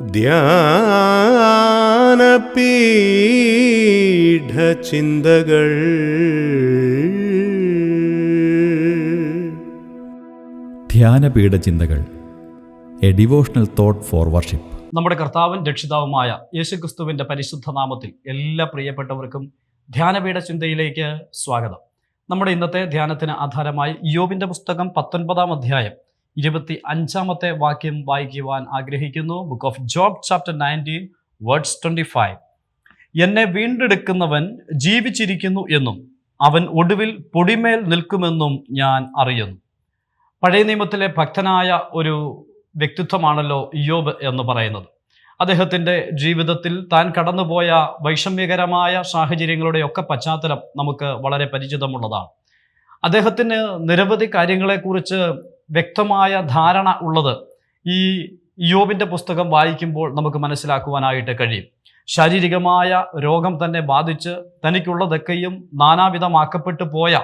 ധ്യാനപീഠചിന്തകൾ. ധ്യാനപീഠചിന്തകൾ. A devotional thought for worship. നമ്മുടെ കർത്താവും രക്ഷിതാവുമായ യേശുക്രിസ്തുവിന്റെ പരിശുദ്ധ നാമത്തിൽ എല്ലാ പ്രിയപ്പെട്ടവർക്കും ധ്യാനപീഠ ചിന്തയിലേക്ക് സ്വാഗതം. നമ്മുടെ ഇന്നത്തെ ധ്യാനത്തിന് ആധാരമായി യോബിന്റെ പുസ്തകം പത്തൊൻപതാം അധ്യായം ഇരുപത്തി അഞ്ചാമത്തെ വാക്യം വായിക്കുവാൻ ആഗ്രഹിക്കുന്നു. Book of Job chapter nineteen words twenty five എന്നെ വീണ്ടെടുക്കുന്നവൻ ജീവിച്ചിരിക്കുന്നു എന്നും അവൻ ഒടുവിൽ പൊടിമേൽ നിൽക്കുമെന്നും ഞാൻ അറിയുന്നു. പഴയ നിയമത്തിലെ ഭക്തനായ ഒരു വ്യക്തിത്വമാണല്ലോ യോബ് എന്ന് പറയുന്നത്. അദ്ദേഹത്തിന്റെ ജീവിതത്തിൽ താൻ കടന്നുപോയ വൈഷമ്യകരമായ സാഹചര്യങ്ങളുടെയൊക്കെ പശ്ചാത്തലം നമുക്ക് വളരെ പരിചിതമുള്ളതാണ്. അദ്ദേഹത്തിന് നിരവധി കാര്യങ്ങളെക്കുറിച്ച് വ്യക്തമായ ധാരണ ഉള്ളത് ഈ യോബിന്റെ പുസ്തകം വായിക്കുമ്പോൾ നമുക്ക് മനസ്സിലാക്കുവാനായിട്ട് കഴിയും. ശാരീരികമായ രോഗം തന്നെ ബാധിച്ച് തനിക്കുള്ളതൊക്കെയും നാനാവിധമാക്കപ്പെട്ടു പോയ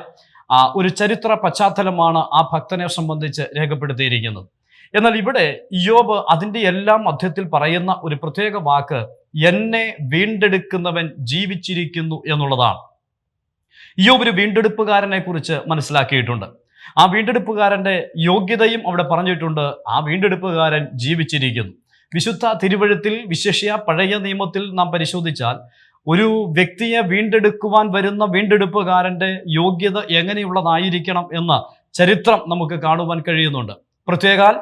ഒരു ചരിത്ര പശ്ചാത്തലമാണ് ആ ഭക്തനെ സംബന്ധിച്ച് രേഖപ്പെടുത്തിയിരിക്കുന്നത്. എന്നാൽ ഇവിടെ യോബ് അതിന്റെ എല്ലാം മധ്യത്തിൽ പറയുന്ന ഒരു പ്രത്യേക വാക്ക് എന്നെ വീണ്ടെടുക്കുന്നവൻ ജീവിച്ചിരിക്കുന്നു എന്നുള്ളതാണ്. യോബ് ഒരു വീണ്ടെടുപ്പുകാരനെ കുറിച്ച് മനസ്സിലാക്കിയിട്ടുണ്ട്. ആ വീണ്ടെടുപ്പുകാരന്റെ യോഗ്യതയും അവിടെ പറഞ്ഞിട്ടുണ്ട്. ആ വീണ്ടെടുപ്പുകാരൻ ജീവിച്ചിരിക്കുന്നു. വിശുദ്ധ തിരുവഴുത്തിൽ വിശേഷ്യ പഴയ നിയമത്തിൽ നാം പരിശോധിച്ചാൽ ഒരു വ്യക്തിയെ വീണ്ടെടുക്കുവാൻ വരുന്ന വീണ്ടെടുപ്പുകാരന്റെ യോഗ്യത എങ്ങനെയുള്ളതായിരിക്കണം എന്ന ചരിത്രം നമുക്ക് കാണുവാൻ കഴിയുന്നുണ്ട്. പ്രത്യേകാൽ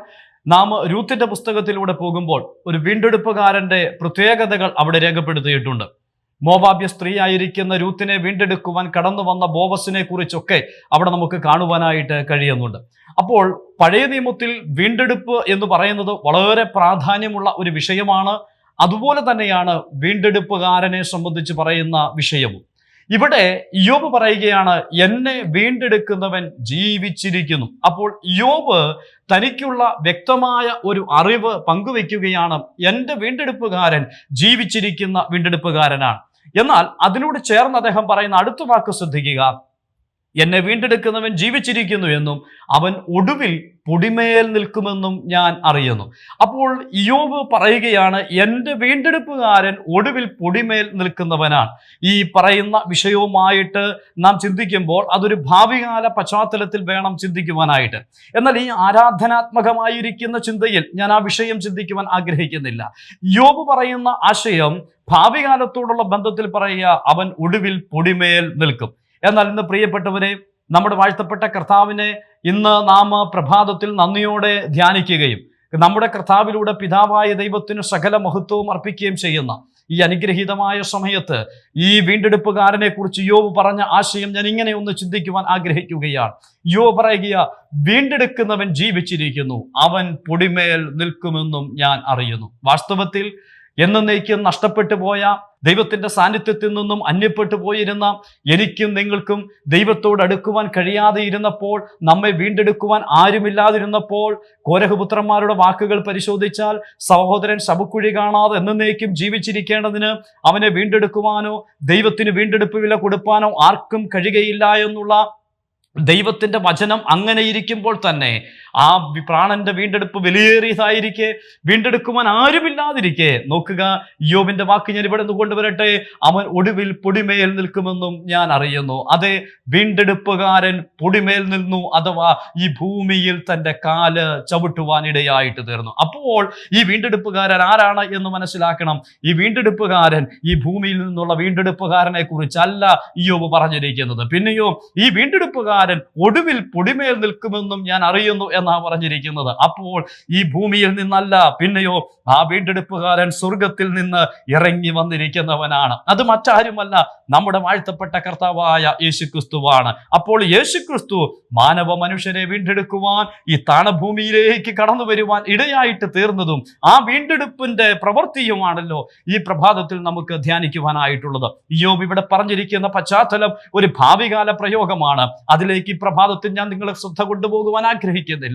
നാം രൂത്തിന്റെ പുസ്തകത്തിലൂടെ പോകുമ്പോൾ ഒരു വീണ്ടെടുപ്പുകാരന്റെ പ്രത്യേകതകൾ അവിടെ രേഖപ്പെടുത്തിയിട്ടുണ്ട്. മോവാബ്യ സ്ത്രീ ആയിരിക്കുന്ന രൂത്തിനെ വീണ്ടെടുക്കുവാൻ കടന്നു വന്ന ബോവസിനെ കുറിച്ചൊക്കെ അവിടെ നമുക്ക് കാണുവാനായിട്ട് കഴിയുന്നുണ്ട്. അപ്പോൾ പഴയ നിയമത്തിൽ വീണ്ടെടുപ്പ് എന്ന് പറയുന്നത് വളരെ പ്രാധാന്യമുള്ള ഒരു വിഷയമാണ്. അതുപോലെ തന്നെയാണ് വീണ്ടെടുപ്പുകാരനെ സംബന്ധിച്ച് പറയുന്ന വിഷയവും. ഇവിടെ യോബ് പറയുകയാണ് എന്നെ വീണ്ടെടുക്കുന്നവൻ ജീവിച്ചിരിക്കുന്നു. അപ്പോൾ യോബ് തനിക്കുള്ള വ്യക്തമായ ഒരു അറിവ് പങ്കുവെക്കുകയാണ് എന്റെ വീണ്ടെടുപ്പുകാരൻ ജീവിച്ചിരിക്കുന്ന വീണ്ടെടുപ്പുകാരനാണ്. എന്നാൽ അതിനോട് ചേർന്ന് അദ്ദേഹം പറയുന്ന അടുത്ത വാക്ക് ശ്രദ്ധിക്കുക. എന്നെ വീണ്ടെടുക്കുന്നവൻ ജീവിച്ചിരിക്കുന്നു എന്നും അവൻ ഒടുവിൽ പൊടിമേൽ നിൽക്കുമെന്നും ഞാൻ അറിയുന്നു. അപ്പോൾ യോബ് പറയുകയാണ് എന്റെ വീണ്ടെടുപ്പുകാരൻ ഒടുവിൽ പൊടിമേൽ നിൽക്കുന്നവനാണ്. ഈ പറയുന്ന വിഷയവുമായിട്ട് നാം ചിന്തിക്കുമ്പോൾ അതൊരു ഭാവികാല പശ്ചാത്തലത്തിൽ വേണം ചിന്തിക്കുവാനായിട്ട്. എന്നാൽ ഈ ആരാധനാത്മകമായിരിക്കുന്ന ചിന്തയിൽ ഞാൻ ആ വിഷയം ചിന്തിക്കുവാൻ ആഗ്രഹിക്കുന്നില്ല. യോബ് പറയുന്ന ആശയം ഭാവി കാലത്തോടുള്ള ബന്ധത്തിൽ പറയുക അവൻ ഒടുവിൽ പൊടിമേൽ നിൽക്കും. എന്നാൽ ഇന്ന് പ്രിയപ്പെട്ടവരെ നമ്മുടെ വാഴ്ത്തപ്പെട്ട കർത്താവിനെ ഇന്ന് നാം പ്രഭാതത്തിൽ നന്ദിയോടെ ധ്യാനിക്കുകയും നമ്മുടെ കർത്താവിലൂടെ പിതാവായ ദൈവത്തിന് സകല മഹത്വവും അർപ്പിക്കുകയും ചെയ്യുന്ന ഈ അനുഗ്രഹീതമായ സമയത്ത് ഈ വീണ്ടെടുപ്പുകാരനെ കുറിച്ച് യോബ് പറഞ്ഞ ആശയം ഞാൻ ഇങ്ങനെ ഒന്ന് ചിന്തിക്കുവാൻ ആഗ്രഹിക്കുകയാണ്. യോ പറയുക വീണ്ടെടുക്കുന്നവൻ ജീവിച്ചിരിക്കുന്നു അവൻ പൊടിമേൽ നിൽക്കുമെന്നും ഞാൻ അറിയുന്നു. വാസ്തവത്തിൽ എന്നേക്കും നഷ്ടപ്പെട്ടു പോയ ദൈവത്തിന്റെ സാന്നിധ്യത്തിൽ നിന്നും അന്യപ്പെട്ടു പോയിരുന്ന എനിക്കും നിങ്ങൾക്കും ദൈവത്തോട് അടുക്കുവാൻ കഴിയാതെ ഇരുന്നപ്പോൾ നമ്മെ വീണ്ടെടുക്കുവാൻ ആരുമില്ലാതിരുന്നപ്പോൾ കോരഹപുത്രന്മാരുടെ വാക്കുകൾ പരിശോധിച്ചാൽ സഹോദരൻ ശബക്കുഴി കാണാതെ എന്നേക്കും ജീവിച്ചിരിക്കേണ്ടതിന് അവനെ വീണ്ടെടുക്കുവാനോ ദൈവത്തിന് വീണ്ടെടുപ്പ് വില കൊടുപ്പാനോ ആർക്കും കഴിയുകയില്ല എന്നുള്ള ദൈവത്തിന്റെ വചനം അങ്ങനെ ഇരിക്കുമ്പോൾ തന്നെ ആ പ്രാണന്റെ വീണ്ടെടുപ്പ് വിലയേറിയതായിരിക്കെ. വീണ്ടെടുക്കുവാൻ ആരുമില്ലാതിരിക്കെ. നോക്കുക യോബിന്റെ വാക്ക് ഞാൻ ഇവിടെ നിന്ന് കൊണ്ടുവരട്ടെ. അവൻ ഒടുവിൽ പൊടിമേൽ നിൽക്കുമെന്നും ഞാൻ അറിയുന്നു. അതെ വീണ്ടെടുപ്പുകാരൻ പൊടിമേൽ നിന്നു അഥവാ ഈ ഭൂമിയിൽ തന്റെ കാൽ ചവിട്ടുവാൻ ഇടയായിട്ട് തീർന്നു. അപ്പോൾ ഈ വീണ്ടെടുപ്പുകാരൻ ആരാണ് എന്ന് മനസ്സിലാക്കണം. ഈ വീണ്ടെടുപ്പുകാരൻ ഈ ഭൂമിയിൽ നിന്നുള്ള വീണ്ടെടുപ്പുകാരനെ കുറിച്ചല്ല യോബ് പറഞ്ഞിരിക്കുന്നത്. പിന്നെയോ ഈ വീണ്ടെടുപ്പുകാരൻ ഒടുവിൽ പൊടിമേൽ നിൽക്കുമെന്നും ഞാൻ അറിയുന്നു എന്നാ പറഞ്ഞിരിക്കുന്നത്. അപ്പോൾ ഈ ഭൂമിയിൽ നിന്നല്ല പിന്നെയോ ആ വീണ്ടെടുപ്പുകാരൻ സ്വർഗത്തിൽ നിന്ന് ഇറങ്ങി വന്നിരിക്കുന്നവനാണ്. അത് മറ്റാരുമല്ല നമ്മുടെ വാഴ്ത്തപ്പെട്ട കർത്താവായ യേശുക്രിസ്തുവാണ്. അപ്പോൾ യേശുക്രിസ്തു മാനവ മനുഷ്യരെ വീണ്ടെടുക്കുവാൻ ഈ താണഭൂമിയിലേക്ക് കടന്നു വരുവാൻ ഇടയായിട്ട് തീർന്നതും ആ വീണ്ടെടുപ്പിന്റെ പ്രവൃത്തിയുമാണല്ലോ ഈ പ്രഭാതത്തിൽ നമുക്ക് ധ്യാനിക്കുവാനായിട്ടുള്ളത്. യോബ് ഇവിടെ പറഞ്ഞിരിക്കുന്ന പശ്ചാത്തലം ഒരു ഭാവികാല പ്രയോഗമാണ്. അതിലേക്ക് ഈ പ്രഭാതത്തിൽ ഞാൻ നിങ്ങളെ ശ്രദ്ധ കൊണ്ടുപോകുവാൻ ആഗ്രഹിക്കുന്നില്ല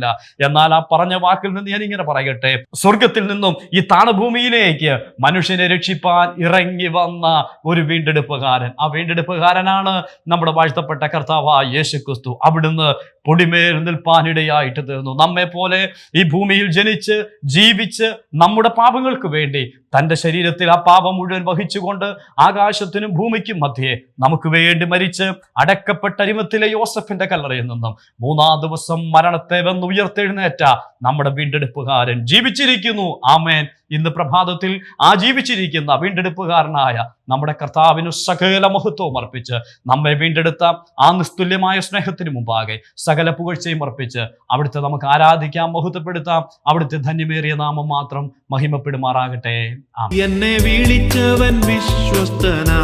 എന്നാൽ ആ പറഞ്ഞ വാക്കിൽ നിന്ന് ഞാൻ ഇങ്ങനെ പറയട്ടെ. സ്വർഗത്തിൽ നിന്നും ഈ താണഭൂമിയിലേക്ക് മനുഷ്യനെ രക്ഷിപ്പാൻ ഇറങ്ങി വന്ന ഒരു വീണ്ടെടുപ്പുകാരൻ. ആ വീണ്ടെടുപ്പുകാരനാണ് നമ്മുടെ വാഴ്ത്തപ്പെട്ട കർത്താവ് യേശു ക്രിസ്തു അവിടുന്ന് പൊടിമേൽ നിൽപ്പാനിടയായിട്ട് തീർന്നു. നമ്മെ പോലെ ഈ ഭൂമിയിൽ ജനിച്ച് ജീവിച്ച് നമ്മുടെ പാപങ്ങൾക്ക് വേണ്ടി തന്റെ ശരീരത്തിൽ ആ പാപം മുഴുവൻ വഹിച്ചുകൊണ്ട് ആകാശത്തിനും ഭൂമിക്കും മധ്യേ നമുക്ക് വേണ്ടി മരിച്ച് അടക്കപ്പെട്ട അരിമത്തിലെ യോസഫിന്റെ കല്ലറയിൽ നിന്നും മൂന്നാം ദിവസം മരണത്തെ വന്ന് ഉയർത്തെഴുന്നേറ്റ നമ്മുടെ വീണ്ടെടുപ്പുകാരൻ ജീവിച്ചിരിക്കുന്നു. ആമേൻ. ഇന്ന് പ്രഭാതത്തിൽ ആ ജീവിച്ചിരിക്കുന്ന വീണ്ടെടുപ്പുകാരനായ നമ്മുടെ കർത്താവിനു സകല മഹത്വവും അർപ്പിച്ച് നമ്മെ വീണ്ടെടുത്ത. ആ നിസ്തുല്യമായ സ്നേഹത്തിന് മുമ്പാകെ സകല പുകഴ്ചയും അർപ്പിച്ച് അവിടുത്തെ നമുക്ക് ആരാധിക്കാം മഹത്വപ്പെടുത്താം. അവിടുത്തെ ധന്യമേറിയ നാമം മാത്രം മഹിമപ്പെടുമാറാകട്ടെ. എന്നെ വിളിച്ചവൻ വിശ്വസ്തനാ.